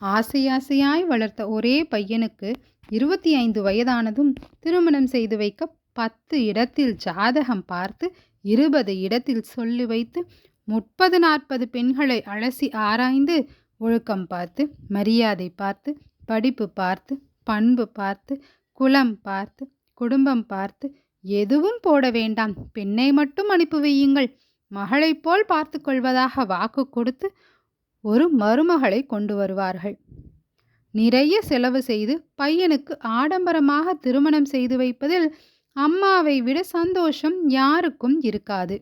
ஆசையாசையாய் வளர்த்த ஒரே பையனுக்கு இருபத்தி ஐந்து வயதானதும் திருமணம் செய்து வைக்க பத்து இடத்தில் ஜாதகம் பார்த்து இருபது இடத்தில் சொல்லி வைத்து முப்பது நாற்பது பெண்களை அலசி ஆராய்ந்து ஒழுக்கம் பார்த்து மரியாதை பார்த்து படிப்பு பார்த்து பண்பு பார்த்து குலம் பார்த்து குடும்பம் பார்த்து எதுவும் போட வேண்டாம். பெண்ணை மட்டும் அனுப்பி வையுங்கள். மகளைப் போல் பார்த்து கொள்வதாக வாக்கு கொடுத்து ஒரு மருமகளை கொண்டு வருவார்கள். நிறைய செலவு செய்து பையனுக்கு ஆடம்பரமாக திருமணம் செய்து வைப்பதில் அம்மாவை விட சந்தோஷம் யாருக்கும் இருக்காது.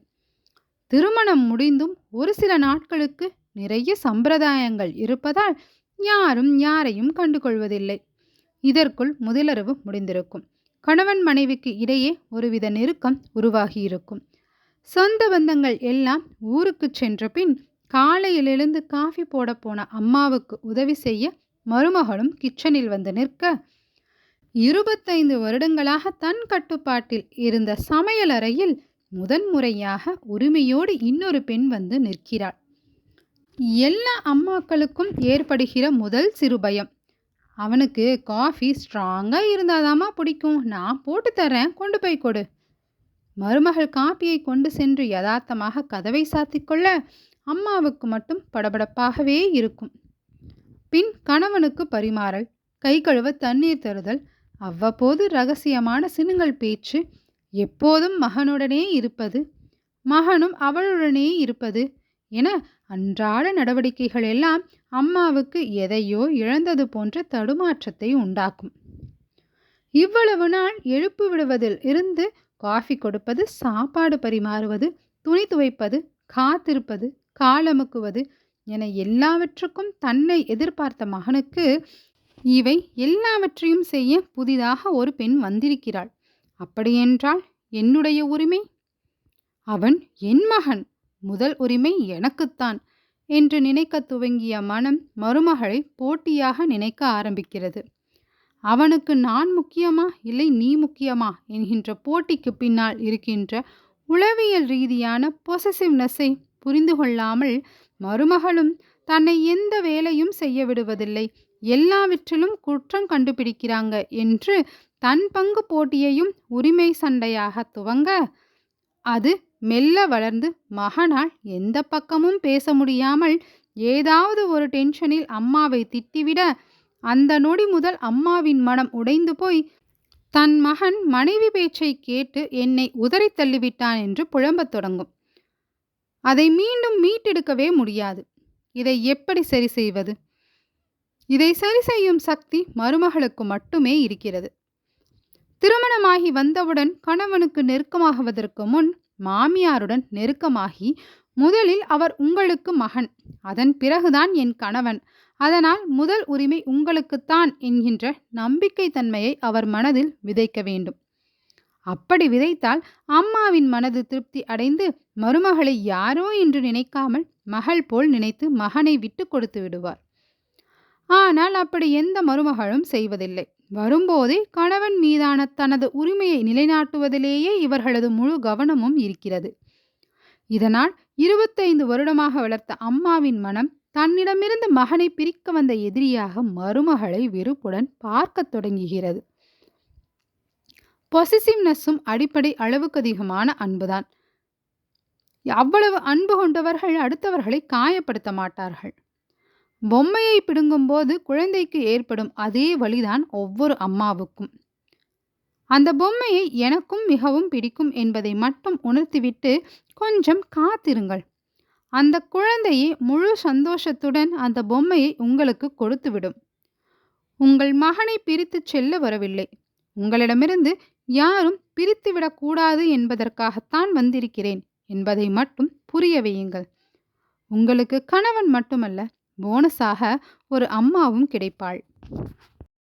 திருமணம் முடிந்தும் ஒரு சில நாட்களுக்கு நிறைய சம்பிரதாயங்கள் இருப்பதால் யாரும் யாரையும் கண்டுகொள்வதில்லை. இதற்குள் முதலரவு முடிந்திருக்கும். கணவன் மனைவிக்கு இடையே ஒருவித நெருக்கம் உருவாகியிருக்கும். சொந்த பந்தங்கள் எல்லாம் ஊருக்கு சென்ற பின் காலையில் எழுந்து காஃபி போட போன அம்மாவுக்கு உதவி செய்ய மருமகளும் கிச்சனில் வந்து நிற்க. இருபத்தைந்து வருடங்களாக தன் கட்டுப்பாட்டில் இருந்த சமையலறையில் முதன்முறையாக உரிமையோடு இன்னொரு பெண் வந்து நிற்கிறாள். எல்லா அம்மாக்களுக்கும் ஏற்படுகிற முதல் சிறு பயம் அவனுக்கு காஃபி ஸ்ட்ராங்காக இருந்தாதாமா பிடிக்கும். நான் போட்டு தரேன் கொண்டு போய் கொடு. மருமகள் காப்பியை கொண்டு சென்று யதார்த்தமாக கதவை சாத்திக்கொள்ள அம்மாவுக்கு மட்டும் படபடப்பாகவே இருக்கும். பின் கணவனுக்கு பரிமாறல் கை கழுவ தண்ணீர் தருதல் அவ்வப்போது ரகசியமான சினுங்கள் பேச்சு எப்போதும் மகனுடனே இருப்பது மகனும் அவளுடனே இருப்பது என அன்றாட நடவடிக்கைகள் எல்லாம் அம்மாவுக்கு எதையோ இழந்தது போன்ற தடுமாற்றத்தை உண்டாக்கும். இவ்வளவு நாள் எழுப்பு விடுவதில் இருந்து காஃபி கொடுப்பது சாப்பாடு பரிமாறுவது துணி துவைப்பது காத்திருப்பது காலமுக்குவது என எல்லாவற்றுக்கும் தன்னை எதிர்பார்த்த மகனுக்கு இவை எல்லாவற்றையும் செய்ய புதிதாக ஒரு பெண் வந்திருக்கிறாள். அப்படியென்றால் என்னுடைய உரிமை? அவன் என் மகன் முதல் உரிமை எனக்குத்தான் என்று நினைக்க துவங்கிய மனம் மருமகளை போட்டியாக நினைக்க ஆரம்பிக்கிறது. அவனுக்கு நான் முக்கியமா? இல்லை நீ முக்கியமா? என்கின்ற போட்டிக்கு பின்னால் இருக்கின்ற உளவியல் ரீதியான பொசசிவ்னஸை புரிந்து கொள்ளாமல் மருமகளும் தன்னை எந்த வேலையும் செய்ய விடுவதில்லை. எல்லாவற்றிலும் குற்றம் கண்டுபிடிக்கிறாங்க என்று தன் பங்கு போட்டியையும் உரிமை சண்டையாக துவங்க அது மெல்ல வளர்ந்து மகனால் எந்த பக்கமும் பேச முடியாமல் ஏதாவது ஒரு டென்ஷனில் அம்மாவை திட்டிவிட அந்த நொடி முதல் அம்மாவின் மனம் உடைந்து போய் தன் மகன் மனைவி பேச்சை கேட்டு என்னை உதறி தள்ளிவிட்டான் என்று புழம்பத் தொடங்கும். அதை மீண்டும் மீட்டெடுக்கவே முடியாது. இதை எப்படி சரி செய்வது? இதை சரி செய்யும் சக்தி மருமகளுக்கு மட்டுமே இருக்கிறது. திருமணமாகி வந்தவுடன் கணவனுக்கு நெருக்கமாகுவதற்கு முன் மாமியாருடன் நெருக்கமாகி முதலில் அவர் உங்களுக்கு மகன் அதன் பிறகுதான் என் கணவன். அதனால் முதல் உரிமை உங்களுக்குத்தான் என்கின்ற நம்பிக்கை தன்மையை அவர் மனதில் விதைக்க வேண்டும். அப்படி விதைத்தால் அம்மாவின் மனது திருப்தி அடைந்து மருமகளை யாரோ என்று நினைக்காமல் மகள் போல் நினைத்து மகனை விட்டு கொடுத்து விடுவார். ஆனால் அப்படி எந்த மருமகளும் செய்வதில்லை. வரும்போதே கணவன் மீதான தனது உரிமையை நிலைநாட்டுவதிலேயே இவர்களது முழு கவனமும் இருக்கிறது. இதனால் இருபத்தைந்து வருடமாக வளர்த்த அம்மாவின் மனம் தன்னிடமிருந்து மகனை பிரிக்க வந்த எதிரியாக மருமகளை வெறுப்புடன் பார்க்கத் தொடங்குகிறது. பொசிசிவ்னஸும் அடிப்படை அளவுக்கு அதிகமான அன்புதான். அவ்வளவு அன்பு கொண்டவர்கள் அடுத்தவர்களை காயப்படுத்த மாட்டார்கள். பொம்மையை பிடுங்கும்போது குழந்தைக்கு ஏற்படும் அதே வழிதான் ஒவ்வொரு அம்மாவுக்கும். அந்த பொம்மையை எனக்கும் மிகவும் பிடிக்கும் என்பதை மட்டும் உணர்த்திவிட்டு கொஞ்சம் காத்திருங்கள். அந்த குழந்தையை முழு சந்தோஷத்துடன் அந்த பொம்மையை உங்களுக்கு கொடுத்துவிடும். உங்கள் மகனை பிரித்து செல்ல வரவில்லை. உங்களிடமிருந்து யாரும் பிரித்துவிடக்கூடாது என்பதற்காகத்தான் வந்திருக்கிறேன் என்பதை மட்டும் புரிய வையுங்கள். உங்களுக்கு கணவன் மட்டுமல்ல போனஸாக ஒரு அம்மாவும் கிடைப்பாள்.